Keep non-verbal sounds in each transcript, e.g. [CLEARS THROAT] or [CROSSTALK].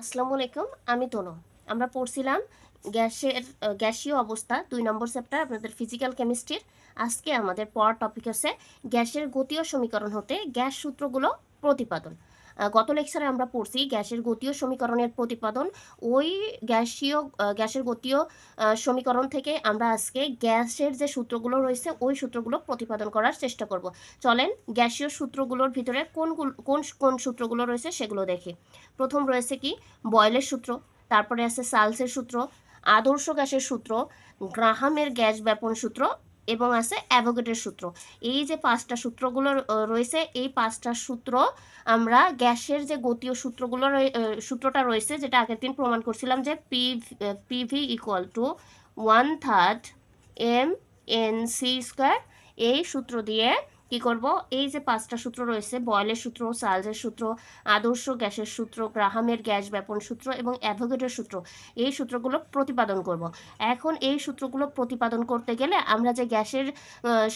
আসসালামু আলাইকুম, আমি তনু। আমরা পড়ছিলাম গ্যাসের গ্যাসীয় অবস্থা, দুই নম্বর চ্যাপ্টার আপনাদের ফিজিক্যাল কেমিস্ট্রির আজকে আমাদের পড়ার টপিক হচ্ছে গ্যাসের গতীয় সমীকরণ হতে গ্যাস সূত্রগুলো প্রতিপাদন। গত লেকচারে আমরা পড়ছি গ্যাসের গতীয় সমীকরণের প্রতিপাদন। ওই গ্যাসীয় গ্যাসের গতীয় সমীকরণ থেকে আমরা আজকে গ্যাসের যে সূত্রগুলো রয়েছে, ওই সূত্রগুলো প্রতিপাদন করার চেষ্টা করব। চলেন গ্যাসীয় সূত্রগুলোর ভিতরে কোনগুলো, কোন কোন সূত্রগুলো রয়েছে সেগুলো দেখি। প্রথম রয়েছে কি? বয়েলের সূত্র, তারপরে আছে সালসের সূত্র, আদর্শ গ্যাসের সূত্র, গ্রাহামের গ্যাস ব্যাপন সূত্র এবং আছে অ্যাভোগেটের সূত্র। এই যে পাঁচটা সূত্রগুলো রয়েছে, এই পাঁচটা সূত্র আমরা গ্যাসের যে গতীয় সূত্রগুলো সূত্রটা রয়েছে, যেটা আগের দিন প্রমাণ করছিলাম যে P PV equal to one third m n c square, এই সূত্র দিয়ে কি করব? এই যে পাঁচটা সূত্র রয়েছে, বয়েলের সূত্র, সালজের সূত্র, আদর্শ গ্যাসের সূত্র, গ্রাহামের গ্যাস ব্যাপন সূত্র এবং অ্যাভোগেটের সূত্র, এই সূত্রগুলো প্রতিপাদন করব। এখন এই সূত্রগুলো প্রতিপাদন করতে গেলে আমরা যে গ্যাসের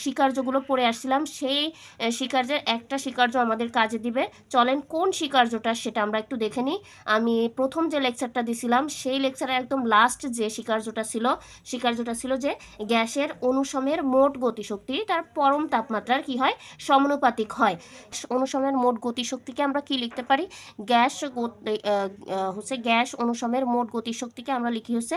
স্বীকার্যগুলো পড়ে আসছিলাম, সেই স্বীকার্যের একটা স্বীকার্য আমাদের কাজে দিবে। চলেন কোন স্বীকার্যটা সেটা আমরা একটু দেখে নিই। আমি প্রথম যে লেকচারটা দিছিলাম, সেই লেকচারে একদম লাস্ট যে স্বীকার্যটা ছিল স্বীকার্যটা ছিল যে গ্যাসের অনুসমের মোট গতিশক্তি, তার পরম তাপমাত্রার কি হয়, সমানুপাতিক হয়। অনুসমের মোট গতিশক্তিকে আমরা কি লিখতে পারি? গ্যাস হচ্ছে গ্যাস অনুসমের মোট গতিশক্তিকে আমরা লিখি হচ্ছে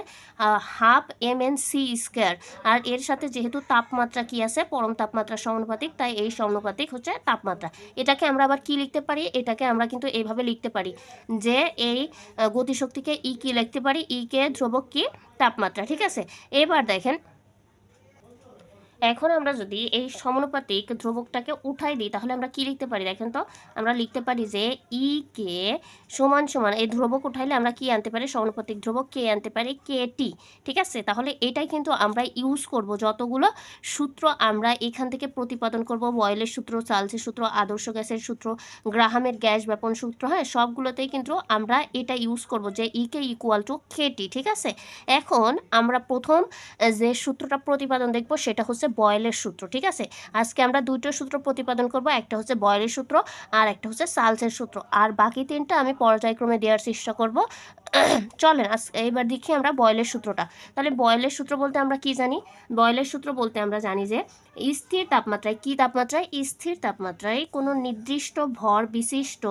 half m n c square. আর এর সাথে যেহেতু তাপমাত্রা কি আছে? পরম তাপমাত্রা সমানুপাতিক, তাই এই সমানুপাতিক হচ্ছে তাপমাত্রা। এটাকে আমরা আবার কি লিখতে পারি? এটাকে আমরা কিন্তু এইভাবে লিখতে পারি যে এই গতিশক্তিকে ই কি লিখতে পারি? ই কে ধ্রুবক কি? তাপমাত্রা, ঠিক আছে? এবার দেখেন এখন আমরা যদি এই সমানুপাতিক ধ্রুবকটাকে উঠাই দিই, তাহলে আমরা কি লিখতে পারি দেখেন তো? আমরা লিখতে পারি যে ই কে সমান সমান এই ধ্রুবক উঠাইলে আমরা কি আনতে পারি? সমানুপাতিক ধ্রুবক কে আনতে পারি কে টি ঠিক আছে? তাহলে এটাই কিন্তু আমরা ইউজ করব। যতগুলো সূত্র আমরা এখান থেকে প্রতিপাদন করব, বয়েলের সূত্র, চার্লসের সূত্র, আদর্শ গ্যাসের সূত্র, গ্রাহামের গ্যাস ব্যাপন সূত্র হ্যাঁ? সবগুলোতেই কিন্তু আমরা এটা ইউজ করব যে ই কে ইকুয়াল টু কে টি ঠিক আছে? এখন আমরা প্রথম যে সূত্রটা প্রতিপাদন দেখব, সেটা হচ্ছে বয়েলের সূত্র, ঠিক আছে? আজকে আমরা দুটো সূত্র প্রতিপাদন করব, একটা হচ্ছে বয়েলের সূত্র আর একটা হচ্ছে সালসের সূত্র। আর বাকি তিনটা আমি পর্যায়ক্রমে দেওয়ার চেষ্টা করব। [CLEARS THROAT] চলেন, আজ এইবার দেখি আমরা বয়েলের সূত্রটা। তাহলে বয়েলের সূত্র বলতে আমরা কি জানি? বয়েলের সূত্র বলতে আমরা জানি যে স্থির তাপমাত্রায়, কি তাপমাত্রায়? স্থির তাপমাত্রায় কোনো নির্দিষ্ট ভর বিশিষ্ট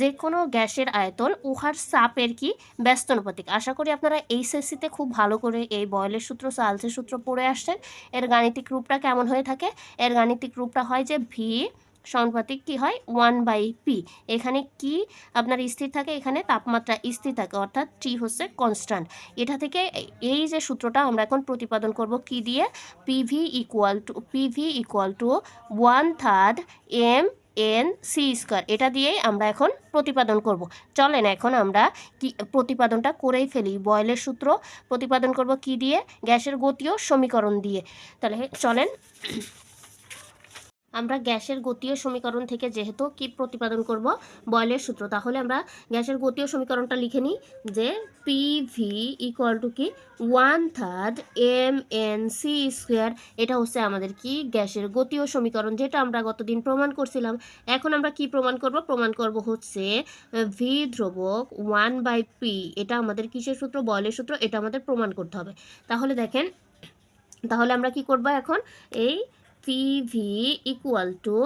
যে কোনো গ্যাসের আয়তন উহার চাপের কি? ব্যস্তানুপাতিক আশা করি আপনারা এইচএসসিতে খুব ভালো করে এই বয়লের সূত্র, সালসের সূত্র পড়ে আসছেন। এর গাণিতিক রূপটা কেমন হয়ে থাকে? এর গাণিতিক রূপটা হয় যে ভি সমানুপাতিক কি হয়? ওয়ান বাই পি এখানে কি আপনার স্থির থাকে, এখানে তাপমাত্রা স্থির থাকে, অর্থাৎ টি হচ্ছে কনস্ট্যান্ট এটা থেকে এই যে সূত্রটা আমরা এখন প্রতিপাদন করব কি দিয়ে? PV equal to PV equal to one third m n c square এটা দিয়েই আমরা এখন প্রতিপাদন করব। চলেন এখন আমরা কি, প্রতিপাদনটা করেই ফেলি। বয়েলের সূত্র প্রতিপাদন করব কি দিয়ে? গ্যাসের গতীয় সমীকরণ দিয়ে। তাহলে চলেন। আমরা গ্যাসের গতীয় সমীকরণ থেকে যেহেতু কি প্রতিপাদন করব? বয়লের সূত্র। তাহলে আমরা গ্যাসের গতীয় সমীকরণটা লিখে নিই যে পি ভি ইকুয়াল টু কি? One third m n c square এটা হচ্ছে আমাদের কি? গ্যাসের গতীয় সমীকরণ, যেটা আমরা গতদিন প্রমাণ করছিলাম। এখন আমরা কি প্রমাণ করব? প্রমাণ করব হচ্ছে ভি ধ্রুবক ওয়ান বাই পি এটা আমাদের কিসের সূত্র? বয়লের সূত্র। এটা আমাদের প্রমাণ করতে হবে। তাহলে দেখেন, তাহলে আমরা কি করব এখন? এই পিভি ইকুয়াল টু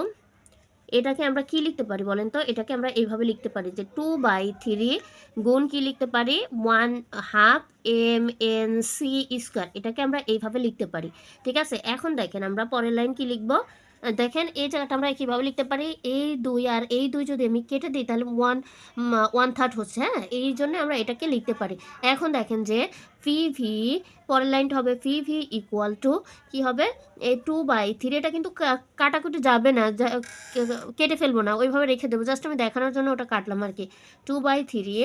এটাকে আমরা কি লিখতে পারি বলেন তো? এটাকে আমরা এইভাবে লিখতে পারি যে টু বাই থ্রি গুণ কি লিখতে পারি? One half m n c square এটাকে আমরা এইভাবে লিখতে পারি। ঠিক আছে? এখন দেখেন আমরা পরের লাইন কি লিখব? দেখেন, এই জায়গাটা আমরা কীভাবে লিখতে পারি? এই দুই আর এই দুই যদি আমি কেটে দিই, তাহলে ওয়ান ওয়ান থার্ড হচ্ছে হ্যাঁ? এই জন্য আমরা এটাকে লিখতে পারি। এখন দেখেন যে পি ভি পরের লাইনটা হবে পি ভি ইকুয়াল টু কী হবে? এই টু বাই থ্রি এটা কিন্তু কাটাকুটি যাবে না কেটে ফেলব না, ওইভাবে রেখে দেবো। জাস্ট আমি দেখানোর জন্য ওটা কাটলাম আর কি। টু বাই থ্রি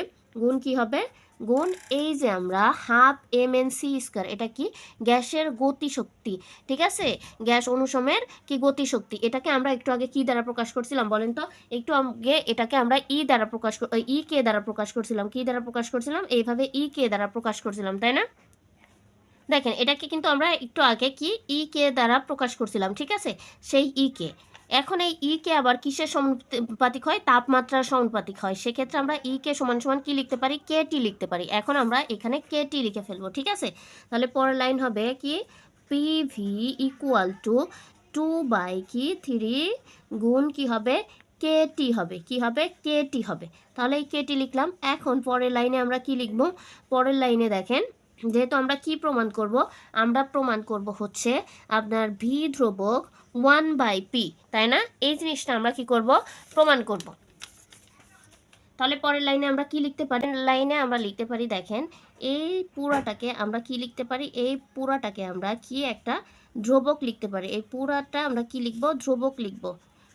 গুণ কি হবে? গুণ এই যে আমরা half m n c square, এটা কি? গ্যাসের গতিশক্তি, ঠিক আছে? গ্যাস অনুসমের কি গতিশক্তি? এটাকে আমরা একটু আগে কি দ্বারা প্রকাশ করছিলাম বলেন তো? একটু আগে এটাকে আমরা ই দ্বারা প্রকাশ ই কে দ্বারা প্রকাশ করছিলাম, কি দ্বারা প্রকাশ করছিলাম? এইভাবে ই কে দ্বারা প্রকাশ করছিলাম, তাই না? দেখেন, এটাকে কিন্তু আমরা একটু আগে কি ই কে দ্বারা প্রকাশ করছিলাম, ঠিক আছে? সেই ই কে। এখন এই ই কে আবার কিসের সমানুপাতিক হয়? তাপমাত্রার সমানুপাতিক হয়। সেক্ষেত্রে আমরা ই কে সমান সমান কি লিখতে পারি? কে টি লিখতে পারি। এখন আমরা এখানে কে টি লিখে ফেলব, ঠিক আছে? তাহলে পরের লাইন হবে কি? P V equal to two by কি? থ্রি গুণ কি হবে? কে টি হবে। কি হবে? কে টি হবে। তাহলে এই কে টি লিখলাম। এখন পরের লাইনে আমরা কি লিখব? পরের লাইনে দেখেন, যেহেতু আমরা কি প্রমাণ করব? আমরা প্রমাণ করব হচ্ছে আপনার ভি ধ্রুবক ওয়ান বাই পি, তাই না? এই জিনিসটা আমরা কি করব? প্রমাণ করব। তাহলে পরের লাইনে আমরা কি লিখতে পারি? লাইনে আমরা লিখতে পারি, দেখেন, এই পুরাটাকে আমরা কি লিখতে পারি? এই পুরাটাকে আমরা কি একটা ধ্রুবক লিখতে পারি। এই পুরাটা আমরা কি লিখব? ধ্রুবক লিখব।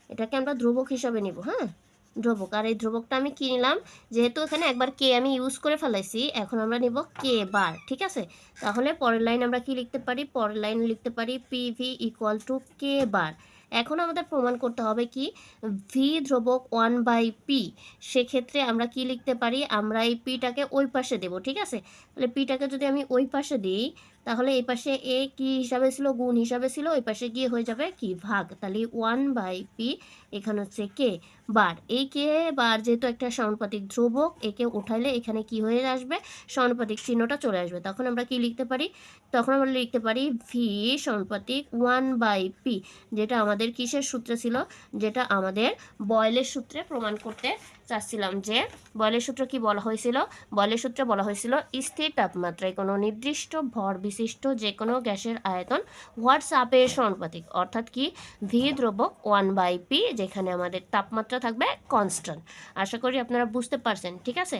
এটাকে আমরা ধ্রুবক হিসাবে নিব হ্যাঁ? ধ্রুবক আর এই ধ্রুবকটা আমি কি নিলাম? যেহেতু এখানে একবার কে আমি ইউজ করে ফেলাইছি, এখন আমরা নিব কে বার, ঠিক আছে? তাহলে পরের লাইন আমরা কি লিখতে পারি? পরের লাইন লিখতে পারি পি ভি ইকুয়াল টু কে বার। এখন আমাদের প্রমাণ করতে হবে কি? ভি ধ্রুবক ওয়ান বাই পি সেক্ষেত্রে আমরা কি লিখতে পারি? আমরা এই পিটাকে ওই পাশে দেব, ঠিক আছে? তাহলে পিটাকে যদি আমি ওই পাশে দিই তাহলে এই পাশে এ কি হিসাবে ছিল? গুণ হিসাবে ছিল। ওই পাশে গিয়ে হয়ে যাবে কি? ভাগ। তাহলে ওয়ান বাই পি এখানে হচ্ছে কে বার এই কে বার যেহেতু একটা সমানুপাতিক ধ্রুবক, একে উঠাইলে এখানে কি হয়ে আসবে? সমানুপাতিক চিহ্নটা চলে আসবে। তখন আমরা কি লিখতে পারি? তখন আমরা লিখতে পারি ভি সমানুপাতিক ওয়ান বাই পি যেটা আমাদের কিসের সূত্রে ছিল? যেটা আমাদের বয়লের সূত্রে প্রমাণ করতে চাচ্ছিলাম যে বয়লের সূত্র কি বলা হয়েছিল? বয়লের সূত্রে বলা হয়েছিল, স্থির তাপমাত্রায় কোনো নির্দিষ্ট ভর বিশিষ্ট যে কোনো গ্যাসের আয়তন হোয়াটসঅ্যাপের সমানুপাতিক। অর্থাৎ কি ভি দ্রবক ওয়ান বাই পি যেখানে আমাদের তাপমাত্রা থাকবে কনস্ট্যান্ট আশা করি আপনারা বুঝতে পারছেন, ঠিক আছে?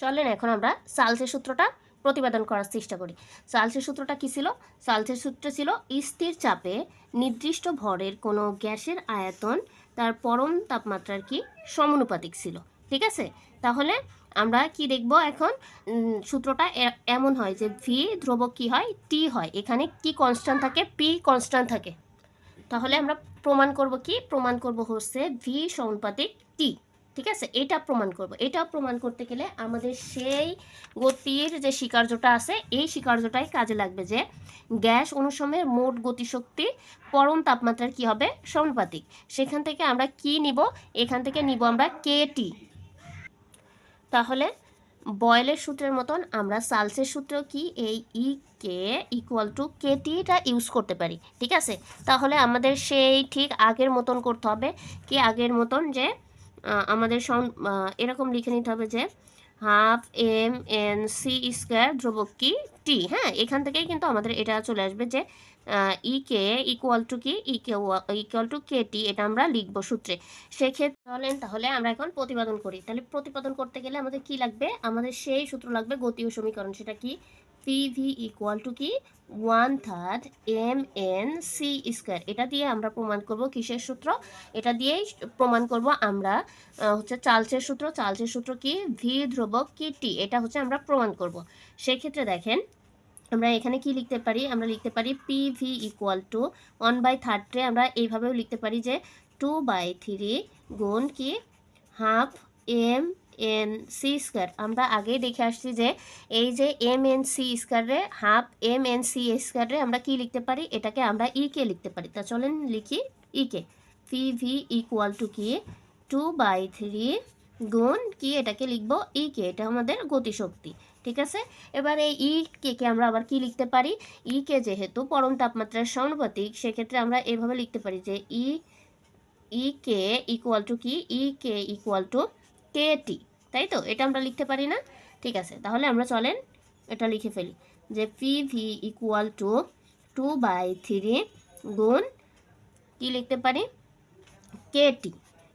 চলেন এখন আমরা সালসের সূত্রটা প্রতিপাদন করার চেষ্টা করি। সালসের সূত্রটা কি ছিল? সালসের সূত্র ছিল, স্থির চাপে নির্দিষ্ট ভরের কোনো গ্যাসের আয়তন তার পরম তাপমাত্রার কি সমানুপাতিক ছিল। ঠিক আছে? তাহলে আমরা কি দেখব এখন? সূত্রটা এমন হয় যে ভি ধ্রুবক কি হয়? টি হয়। এখানে কি কনস্ট্যান্ট থাকে? পি কনস্ট্যান্ট থাকে। তাহলে আমরা প্রমাণ করব কি? প্রমাণ করব হচ্ছে ভি সমানুপাতিক টি ঠিক আছে? এটা প্রমাণ করব। এটা প্রমাণ করতে গেলে আমাদের সেই গতির যে স্বীকার্যটা আছে, এই স্বীকার্যটাই কাজে লাগবে যে গ্যাস অনুসময়ের মোট গতিশক্তি পরম তাপমাত্রার কি হবে? সমানুপাতিক সেখান থেকে আমরা কি নিব? এখান থেকে নিব আমরা কে টি। তাহলে বয়েলের সূত্রের মতন আমরা সালসের সূত্র কি? এই E K equal to K theta use করতে পারি। ঠিক আছে? তাহলে আমাদের সেই ঠিক আগের মতন করতে হবে। কি আগের মতন? যে আমাদের এরকম লিখে নিতে হবে যে half m n c square ধ্রুবক কি? টি। হ্যাঁ এখান থেকেই কিন্তু আমাদের এটা চলে আসবে যে ই কে ইকুয়াল টু কি? E K equal to K T? এটা আমরা লিখব সূত্রে। সেক্ষেত্রে চলেন তাহলে আমরা এখন প্রতিপাদন করি। তাহলে প্রতিপাদন করতে গেলে আমাদের কি লাগবে? আমাদের সেই সূত্র লাগবে গতীয় সমীকরণ। সেটা কি? পি ভি ইকুয়াল টু কি? One third m n c square এটা দিয়ে আমরা প্রমাণ করব কিসের সূত্র? এটা দিয়েই প্রমাণ করব আমরা হচ্ছে চার্লসের সূত্র। চার্লসের সূত্র কি? ভি ধ্রুবক কি? টি এটা হচ্ছে আমরা প্রমাণ করব। সেক্ষেত্রে দেখেন, আমরা এখানে কি লিখতে পারি? আমরা লিখতে পারি P V equal to one by থার্ডে আমরা এইভাবেও লিখতে পারি যে টু বাই থ্রি গুণ কি? Half m n c square. আমরা আগেই দেখে আসছি যে এই যে এম এন সি স্কোয়ারে হাফ এম এন সি স্কোয়ারে আমরা কি লিখতে পারি? এটাকে আমরা ই কে লিখতে পারি। তা চলেন লিখি E K. P V equal to কি? টু বাই থ্রি গুণ কি এটাকে লিখব? ই কে। এটা আমাদের গতিশক্তি। ঠিক আছে? এবার এই ই কে কে আমরা আবার কি লিখতে পারি? ই কে যেহেতু পরম তাপমাত্রার সমানুপাতিক সেক্ষেত্রে আমরা এভাবে লিখতে পারি যে ই ই কে ইকুয়াল টু কি? E K equal to K T. তাই তো? এটা আমরা লিখতে পারি না? ঠিক আছে, তাহলে আমরা চলেন এটা লিখে ফেলি। যে P V equal to two by three গুণ কী লিখতে পারি? কে টি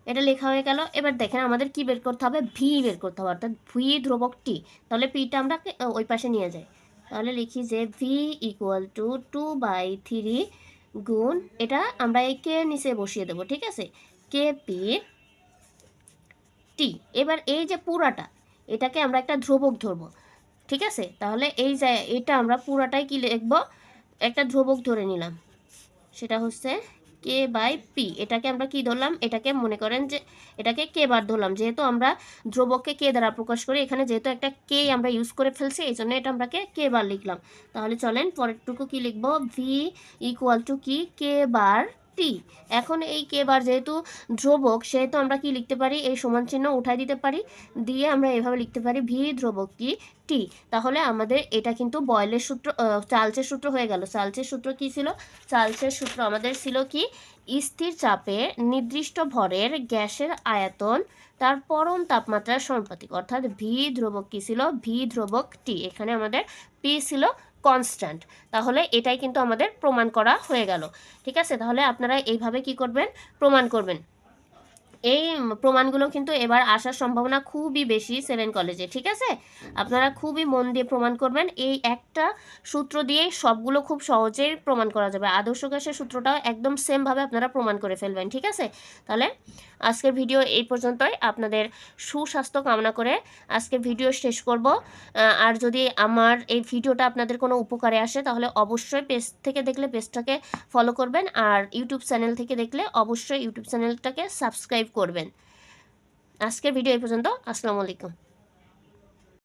এটা লেখা হয়ে গেল। এবার দেখেন আমাদের কি বের করতে হবে? ভি বের করতে হবে, অর্থাৎ ভি ধ্রুবক টি তাহলে পিটা আমরা ওই পাশে নিয়ে যাই। তাহলে লিখি যে V equal to two by three গুণ, এটা আমরা এই কে নিচে বসিয়ে দেবো, ঠিক আছে? কে পি টি, এবার এই যে পুরাটা, এটাকে আমরা একটা ধ্রুবক ধরবো। ঠিক আছে? তাহলে এই যে এটা আমরা পুরাটাই কি লিখব? একটা ধ্রুবক ধরে নিলাম। সেটা হচ্ছে কে বাই পি এটাকে আমরা কি ধরলাম? এটাকে মনে করেন যে, এটাকে কে বার ধরলাম। যেহেতু আমরা ধ্রুবককে কে দ্বারা প্রকাশ করি, এখানে যেহেতু একটা কে আমরা ইউজ করে ফেলছি, এই জন্য এটা আমরা কে বার লিখলাম। তাহলে চলেন পরেরটুকু কি লিখব? ভি ইকুয়াল টু কি? কে বার টি এখন এই কে বার যেহেতু ধ্রুবক, সেহেতু আমরা কি লিখতে পারি? এই সমান চিহ্ন উঠাই দিতে পারি। দিয়ে আমরা এভাবে লিখতে পারি ভি ধ্রুবক কি? টি। তাহলে আমাদের এটা কিন্তু বয়লের সূত্র চার্লসের সূত্র হয়ে গেল। চার্লসের সূত্র কি ছিল? চার্লসের সূত্র আমাদের ছিল কি? স্থির চাপে নির্দিষ্ট ভরের গ্যাসের আয়তন, তার পরম তাপমাত্রার সমানুপাতিক। অর্থাৎ ভি ধ্রুবক কি ছিল? ভি ধ্রুবক টি। এখানে আমাদের পি ছিল কনস্ট্যান্ট তাহলে এটাই কিন্তু আমাদের প্রমাণ করা হয়ে গেল। ঠিক আছে? তাহলে আপনারা এইভাবে কি করবেন? প্রমাণ করবেন। এই প্রমাণগুলো কিন্তু এবার আসার সম্ভাবনা খুবই বেশি সেভেন কলেজে ঠিক আছে? আপনারা খুবই মন দিয়ে প্রমাণ করবেন। এই একটা সূত্র দিয়েই সবগুলো খুব সহজেই প্রমাণ করা যাবে। আদর্শ গ্যাসের সূত্রটাও একদম সেমভাবে আপনারা প্রমাণ করে ফেলবেন, ঠিক আছে? তাহলে আজকের ভিডিও এই পর্যন্তই। আপনাদের সুস্বাস্থ্য কামনা করে আজকের ভিডিও শেষ করব। আর যদি আমার এই ভিডিওটা আপনাদের কোনো উপকারে আসে, তাহলে অবশ্যই পেজ থেকে দেখলে পেজটাকে ফলো করবেন। আর ইউটিউব চ্যানেল থেকে দেখলে অবশ্যই ইউটিউব চ্যানেলটাকে সাবস্ক্রাইব করবেন। আজকের ভিডিও এই পর্যন্ত। আসসালামু আলাইকুম।